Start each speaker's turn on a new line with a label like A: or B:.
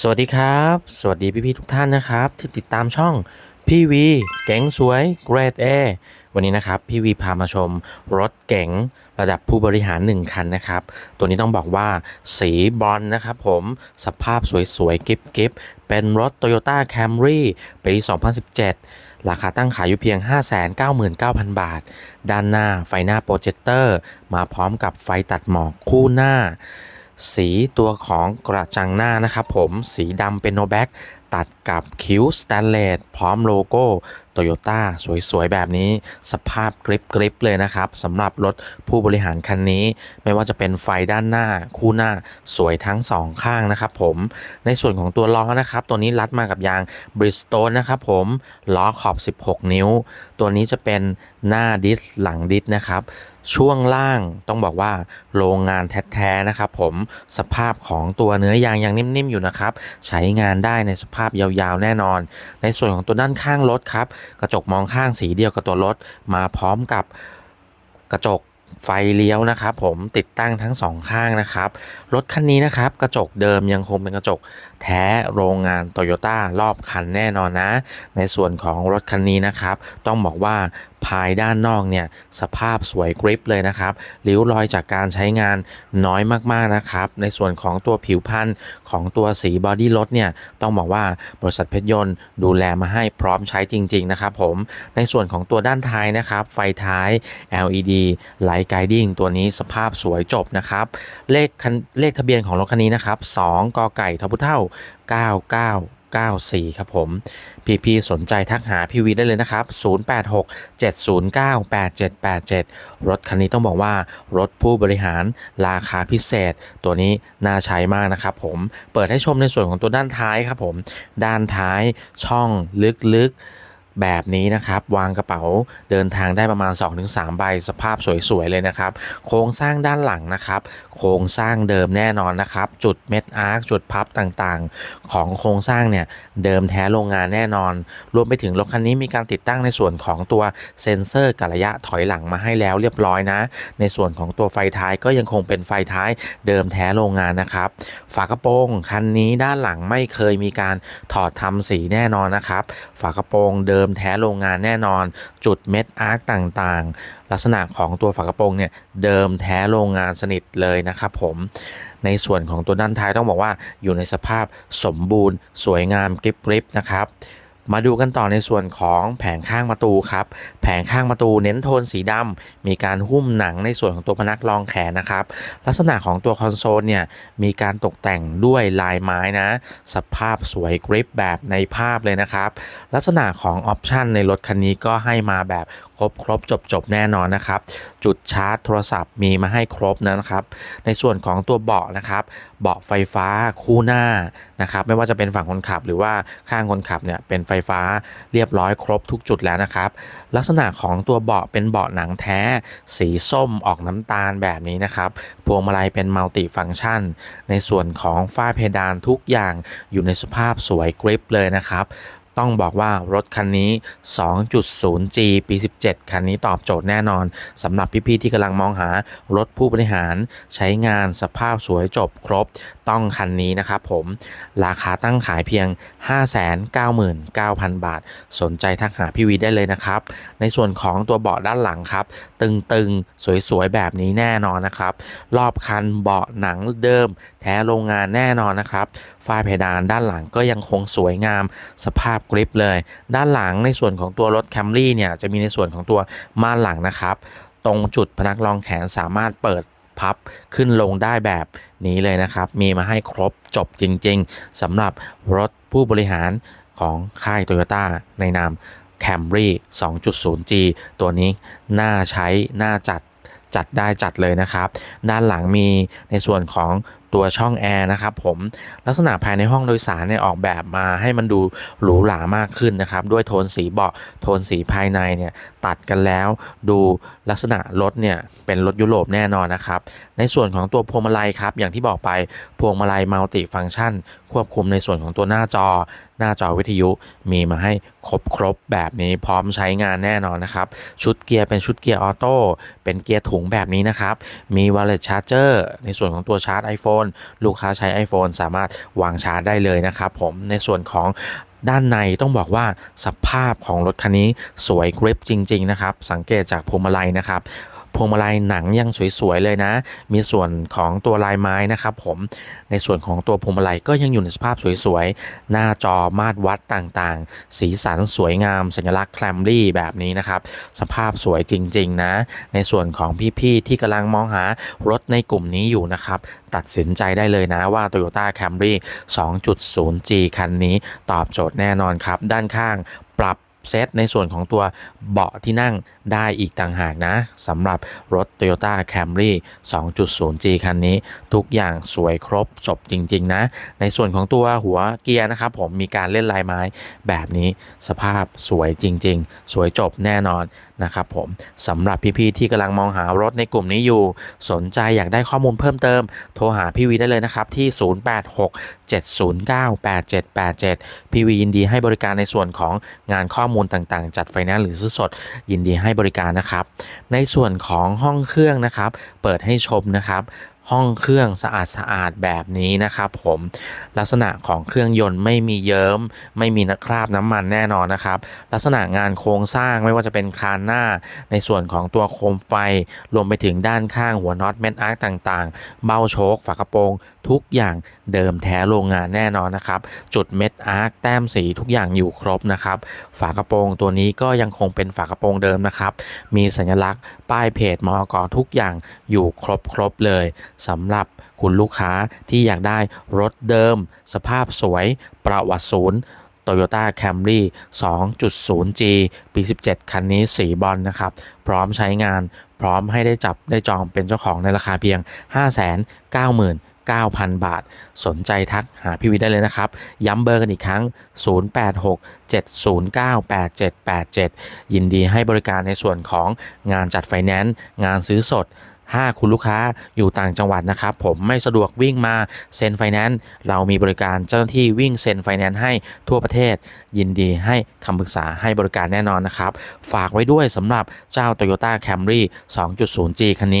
A: สวัสดีครับ สวัสดีพี่ๆทุกท่านนะครับ ที่ติดตามช่องพี่วีเก๋งสวย Great A วันนี้นะครับพี่วีพามาชมรถเก๋งระดับผู้บริหาร 1 คันนะครับ ตัวนี้ต้องบอกว่าสีบอนซ์นะครับผมสภาพสวยๆ กิ๊บๆเป็นรถ Toyota Camry ปี 2017 ราคาตั้งขายอยู่เพียง 599,000 บาท ด้านหน้าไฟหน้าโปรเจคเตอร์ มาพร้อมกับไฟตัดหมอกคู่หน้า สีตัวของกระจังหน้านะครับผมสีดำเป็นโนแบ็ก ตัดกับคิ้วสแตนเลสพร้อมโลโก้โตโยต้าสวยๆ แบบนี้สภาพกริบกริบเลยนะครับสำหรับรถผู้บริหารคันนี้ ไม่ว่าจะเป็นไฟด้านหน้าคู่หน้าสวยทั้งสองข้างนะครับผมในส่วนของตัวล้อนะครับ ตัวนี้รัดมากับยางบริสโตนนะครับผมล้อขอบ 16 นิ้ว ตัวนี้จะเป็นหน้าดิสหลังดิสนะครับช่วงล่างต้องบอกว่าโรงงานแท้ๆนะครับผมสภาพของตัวเนื้อยางยังนิ่มๆอยู่นะครับใช้งานได้ในสภาพยาวๆ แน่นอน ในส่วนของตัวด้านข้างรถครับ กระจกมองข้างสีเดียวกับตัวรถ มาพร้อมกับกระจกไฟเลี้ยวนะครับผมติดตั้งทั้งสองข้างนะครับ รถคันนี้นะครับ กระจกเดิมยังคงเป็นกระจกแท้โรงงานโตโยต้ารอบคันแน่นอนนะ ในส่วนของรถคันนี้นะครับ ต้องบอกว่า ภายด้านนอกเนี่ยสภาพสวยกริปเลยนะครับริ้วรอยจากการใช้งานน้อยมากๆนะครับ ในส่วนของตัวผิวพันธุ์ของตัวสีบอดี้รถเนี่ยต้องบอกว่าบริษัทเพชรยนต์ดูแลมาให้พร้อมใช้จริง ๆ นะครับผมในส่วนของตัวด้านท้ายนะครับ ไฟท้าย LED Light Guiding ตัวนี้สภาพสวยจบนะครับ เลขคันเลขทะเบียนของรถคันนี้นะครับ2กไก่ทพุเท่า 94 ครับผม พี่พีสนใจทักหาพี่วีได้เลยนะครับ 086 709 8787 รถคันนี้ต้องบอกว่า รถผู้บริหารราคาพิเศษ ตัวนี้น่าใช้มากนะครับผม เปิดให้ชมในส่วนของตัวด้านท้ายครับผม ด้านท้ายช่องลึกๆ แบบนี้นะครับ วางกระเป๋าเดินทางได้ประมาณ 2-3 ใบสภาพสวยๆเลยนะครับ โครงสร้างด้านหลังนะครับ โครงสร้างเดิมแน่นอนนะครับ จุดเม็ดอาร์คจุดพับต่างๆ ของโครงสร้างเนี่ย เดิมแท้โรงงานแน่นอน รวมไปถึงรถคันนี้มีการติดตั้งในส่วนของตัวเซ็นเซอร์กะระยะถอยหลังมาให้แล้วเรียบร้อยนะ ในส่วนของตัวไฟท้ายก็ยังคงเป็นไฟท้ายเดิมแท้โรงงานนะครับ ฝากระโปรงคันนี้ด้านหลังไม่เคยมีการถอดทำสีแน่นอนนะครับ ฝากระโปรงเดิมมแท้โรงงานแน่นอน จุดเม็ดอาร์คต่างๆ ลักษณะของตัวฝากระโปรงเนี่ยเดิมแท้โรงงานสนิทเลยนะครับผมในส่วนของตัวด้านท้ายต้องบอกว่าอยู่ในสภาพสมบูรณ์ สวยงามกริบๆนะครับ มาดูกันต่อในส่วนของแผงข้างประตูครับ แผงข้างประตูเน้นโทนสีดำมีการหุ้มหนังในส่วนของตัวพนักรองแขนนะครับ ลักษณะของตัวคอนโซลเนี่ยมีการตกแต่งด้วยลายไม้นะ สภาพสวยกริปแบบในภาพเลยนะครับ ลักษณะของออปชันในรถคันนี้ก็ให้มาแบบครบครบจบจบแน่นอนนะครับ จุดชาร์จโทรศัพท์มีมาให้ครบนะครับ ในส่วนของตัวเบาะนะครับ เบาะไฟฟ้าคู่หน้านะครับไม่ว่าจะเป็นฝั่งคนขับหรือว่าข้างคนขับเนี่ยเป็นไฟฟ้าเรียบร้อยครบทุกจุดแล้วนะครับ ลักษณะของตัวเบาะเป็นเบาะหนังแท้ สีส้มออกน้ำตาลแบบนี้นะครับ พวงมาลัยเป็นมัลติฟังก์ชัน ในส่วนของฝ้าเพดานทุกอย่างอยู่ในสภาพสวยกริปเลยนะครับ ต้องบอกว่ารถคันนี้ 2.0G ปี 17 คันนี้ตอบโจทย์แน่นอนสำหรับพี่ๆที่กำลังมองหารถผู้บริหารใช้งานสภาพสวยจบครบต้องคันนี้นะครับผมราคาตั้งขายเพียง 599,000 บาท สนใจทักหาพี่วีได้เลยนะครับ ในส่วนของตัวเบาะด้านหลังครับ ตึงๆ สวยๆ แบบนี้แน่นอนนะครับ รอบคันเบาะหนังเดิม แท้โรงงานแน่นอนนะครับฝ้าเพดานด้านหลังก็ยังคงสวยงามสภาพกริปเลย ด้านหลังในส่วนของตัวรถแคมรี่เนี่ยจะมีในส่วนของตัวม่านหลังนะครับ ตรงจุดพนักรองแขนสามารถเปิดพับขึ้นลงได้แบบนี้เลยนะครับ มีมาให้ครบจบจริงๆสำหรับรถผู้บริหารของค่ายโตโยต้าในนาม Camry 2.0G ตัวนี้น่าใช้ น่าจัดจัดได้จัดเลยนะครับ ด้านหลังมีในส่วนของ ตัวช่องแอร์นะครับผมลักษณะภายในห้องโดยสารเนี่ยออกแบบมาให้มันดูหรูหรามากขึ้นนะครับ ด้วยโทนสีเบาะโทนสีภายในเนี่ยตัดกันแล้วดูลักษณะรถเนี่ยเป็นรถยุโรปแน่นอนนะครับ ในส่วนของตัวพวงมาลัยครับอย่างที่บอกไปพวงมาลัยมัลติฟังก์ชัน ควบคุมในส่วนของตัวหน้าจอ หน้าจอวิทยุมีมาให้ครบครบแบบนี้พร้อมใช้งานแน่นอนนะครับ ชุดเกียร์เป็นชุดเกียร์ออโต้เป็นเกียร์ถุงแบบนี้นะครับ มี Wireless Charger ในส่วนของตัวชาร์จ iPhone iPhone ลูกค้าใช้ iPhone สามารถวางชาร์จได้เลยนะครับผมในส่วนของด้านในต้องบอกว่าสภาพของรถคันนี้สวยกริปจริง ๆ นะครับ สังเกตจากพวงมาลัยนะครับ พวงมาลัยหนังยังสวยๆเลยนะ มีส่วนของตัวลายไม้นะครับผมในส่วนของตัวพวงมาลัยก็ยังอยู่ในสภาพสวยๆ หน้าจอมาตรวัดต่างๆ สีสันสวยงาม สัญลักษณ์แคลมรี่แบบนี้นะครับ สภาพสวยจริงๆนะ ในส่วนของพี่ๆ ที่กำลังมองหารถในกลุ่มนี้อยู่นะครับ ตัดสินใจได้เลยนะว่า Toyota Camry 2.0G คันนี้ตอบโจทย์แน่นอนครับ ด้านข้างปรับ เซตในส่วนของตัวเบาะที่นั่งได้อีกต่างหากนะสำหรับรถ Toyota Camry 2.0G คันนี้ ทุกอย่างสวยครบจบจริง ๆ นะ ในส่วนของตัวหัวเกียร์นะครับผมมีการเล่นลายไม้แบบนี้สภาพสวยจริง ๆ สวยจบแน่นอนนะครับผมสำหรับพี่ ๆ ที่กำลังมองหารถในกลุ่มนี้อยู่ สนใจอยากได้ข้อมูลเพิ่มเติม โทรหาพี่วีได้เลยนะครับ ที่ 086-709-8787 พี่วียินดีให้บริการในส่วนของงานข้อมูลมูลต่างๆ จัดไฟแนนซ์หรือซื้อสดยินดีให้บริการนะครับ ในส่วนของห้องเครื่องนะครับ เปิดให้ชมนะครับ ห้องเครื่องสะอาดสะอาดๆแบบนี้นะครับผมลักษณะของเครื่องยนต์ไม่มีเยิ้มไม่มีคราบน้ำมันแน่นอนนะครับ ลักษณะงานโครงสร้างไม่ว่าจะเป็นคานหน้า ในส่วนของตัวโคมไฟ รวมไปถึงด้านข้างหัวน็อตเม็ดอาร์คต่างๆ เบ้าโชคฝากระโปรงทุกอย่างเดิมแท้โรงงานแน่นอนนะครับ จุดเม็ดอาร์คแต้มสีทุกอย่างอยู่ครบนะครับ ฝากระโปรงตัวนี้ก็ยังคงเป็นฝากระโปรงเดิมนะครับ มีสัญลักษณ์ป้ายเพจมอกทุกอย่างอยู่ครบครบๆเลยสำหรับคุณลูกค้าที่อยากได้รถเดิม สภาพสวย ประวัติศูนย์ Toyota Camry 2.0G ปี 17 คันนี้สีบอลนะครับ พร้อมใช้งาน พร้อมให้ได้จับได้จองเป็นเจ้าของในราคาเพียง 599,000 บาท สนใจทักหาพี่วิได้เลยนะครับ ย้ำเบอร์กันอีกครั้ง 086-709-8787 ยินดีให้บริการในส่วนของงานจัดไฟแนนซ์ งานซื้อสด ถ้าคุณลูกค้าอยู่ต่างจังหวัดนะครับผมไม่สะดวกวิ่งมาเซ็นไฟแนนซ์เรามีบริการเจ้าหน้าที่วิ่งเซ็นไฟแนนซ์ให้ทั่วประเทศ ยินดีให้คำปรึกษาให้บริการแน่นอนนะครับ ฝากไว้ด้วยสำหรับเจ้า Toyota Camry 2.0G คันนี้